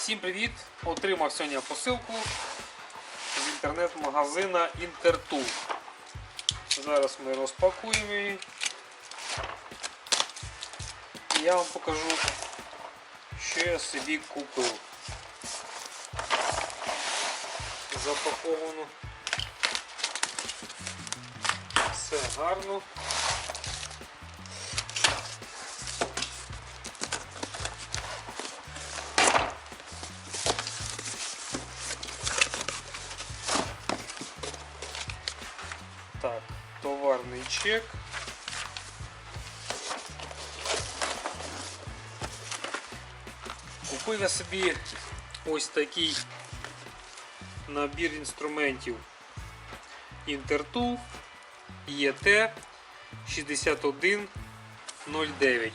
Всім привіт! Отримав сьогодні посилку з інтернет-магазина Intertool. Зараз ми розпакуємо її. І я вам покажу, що я собі купив. Запаковано. Все гарно. Товарний чек. Купив я собі ось такий набір інструментів Intertool ET 6109.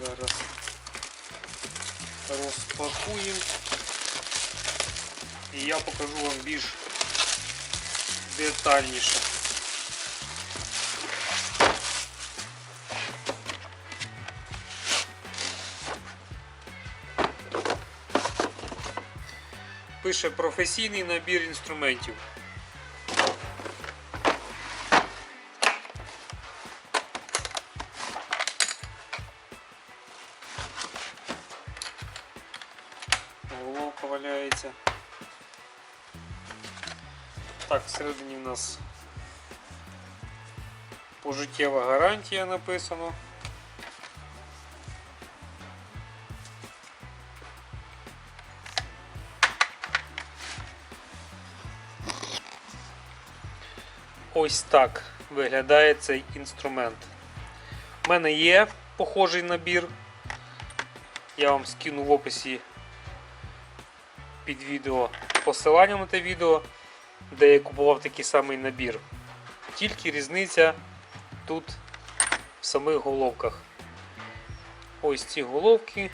Зараз розпакуємо і я покажу вам більш детальніше. Пише професійний набір інструментів. Валяється. Так, всередині в нас пожиттєва гарантія написано. Ось так виглядає цей інструмент. У мене є похожий набір. Я вам скину в описі під відео посилання на те відео, де я купував такий самий набір. Тільки різниця тут в самих головках. Ось ці головки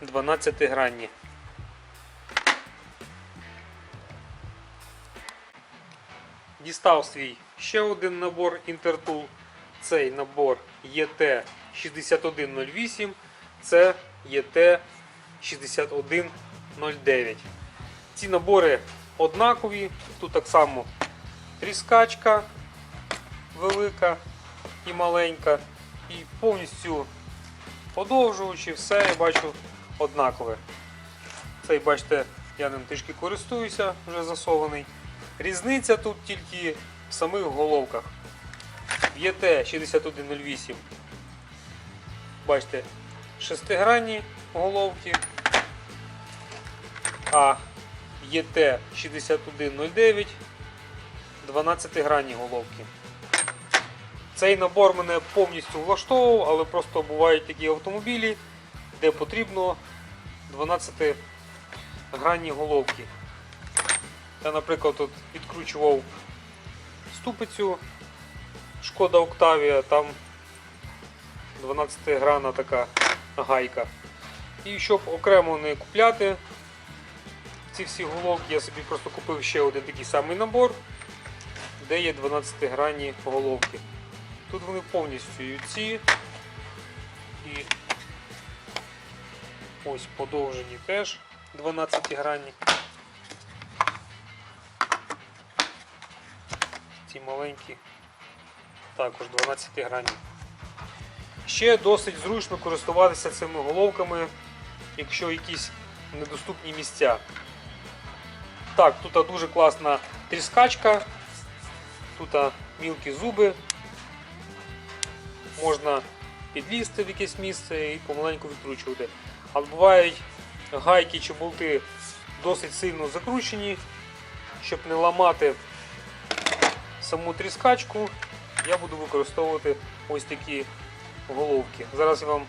12 гранні. Дістав свій ще один набор Intertool. Цей набор ET6108, це ET6109. Ці набори однакові, тут так само тріскачка велика і маленька, і повністю подовжувачі, все я бачу однакове. Цей, бачите, я ним трішки користуюся, вже засований. Різниця тут тільки в самих головках. В ET6108, бачите, шестигранні головки, а в ET6109 12-гранні головки. Цей набор мене повністю влаштовував, але просто бувають такі автомобілі, де потрібно 12-гранні головки. Я, наприклад, тут відкручував ступицю Шкода Октавія, там 12 грана така гайка. І щоб окремо не купляти ці всі головки, я собі просто купив ще один такий самий набор, де є 12 гранні головки. Тут вони повністю і ці і ось подовжені теж 12 гранні. Ці маленькі також 12 гранні. Ще досить зручно користуватися цими головками, якщо якісь недоступні місця. Так, тут дуже класна тріскачка, тут мілкі зуби, можна підлізти в якесь місце і помаленьку відкручувати. Але бувають гайки чи болти досить сильно закручені, щоб не ламати саму тріскачку, я буду використовувати ось такі головки. Зараз я вам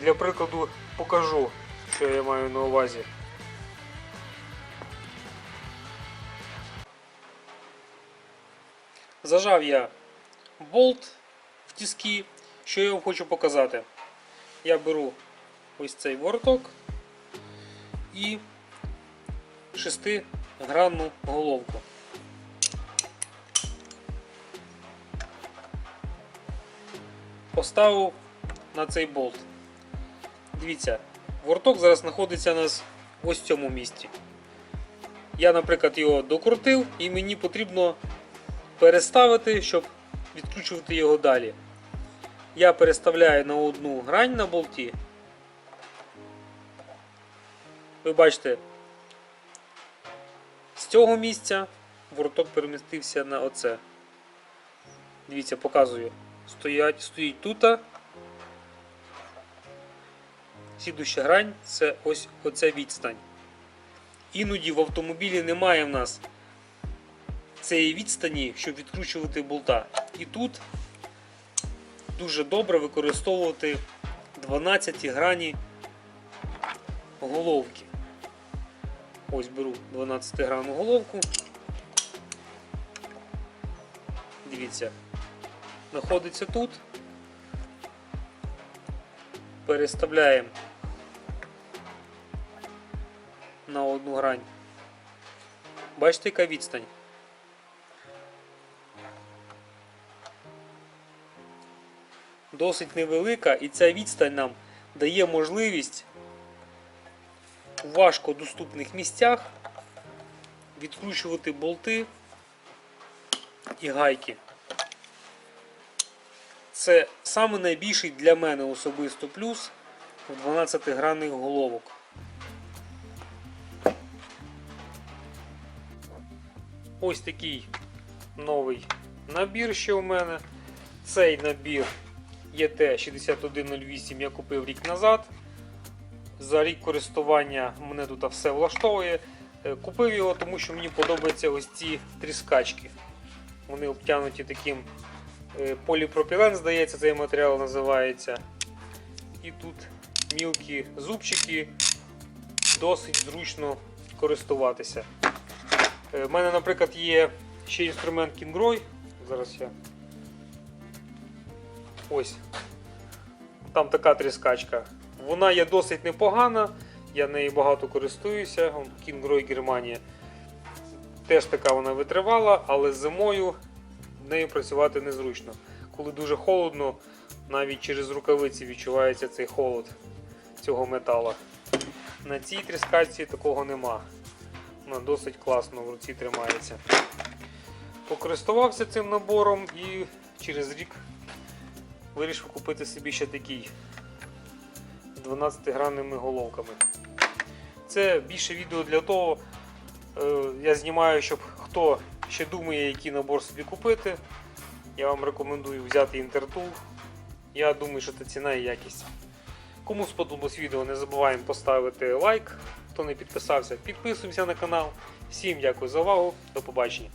для прикладу покажу, що я маю на увазі. Зажав я болт в тиски. Що я вам хочу показати? Я беру ось цей вороток і шестигранну головку. Поставив на цей болт. Дивіться, ворток зараз знаходиться у нас ось в цьому місці. Я, наприклад, його докрутив і мені потрібно переставити, щоб відкручувати його далі. Я переставляю на одну грань на болті. Ви бачите, з цього місця ворток перемістився на оце. Дивіться, показую. Стоять, стоїть тут. Слідуща грань це ось оця відстань. Іноді в автомобілі немає в нас цієї відстані, щоб відкручувати болта. І тут дуже добре використовувати 12 грані головки. Ось беру 12 гранну головку. Дивіться, знаходиться тут. Переставляємо на одну грань. Бачите, яка відстань? Досить невелика, і ця відстань нам дає можливість у важкодоступних місцях відкручувати болти і гайки. Це саме найбільший для мене особисто плюс в 12-гранних головок. Ось такий новий набір ще у мене. Цей набір ET6108 я купив рік назад. За рік користування мене тут все влаштовує. Е, Купив його, тому що мені подобаються ось ці тріскачки. Вони обтянуті таким е, поліпропілен, здається, цей матеріал називається. І тут мілкі зубчики, досить зручно користуватися. У мене, наприклад, є ще інструмент Kingroy. Зараз я. Ось. Там така тріскачка. Вона є досить непогана, я нею багато користуюся. Kingroy Германія. Теж така вона витривала, але зимою нею працювати незручно. Коли дуже холодно, навіть через рукавиці відчувається цей холод цього метала. На цій тріскачці такого нема. Вона досить класно в руці тримається. Покористувався цим набором і через рік вирішив купити собі ще такий з 12-гранними головками. Це більше відео для того, е, я знімаю, щоб хто ще думає, який набор собі купити. Я вам рекомендую взяти Intertool. Я думаю, що це ціна і якість. Кому сподобалось відео, не забуваємо поставити лайк. Хто не підписався, підписуємося на канал. Всім дякую за увагу. До побачення.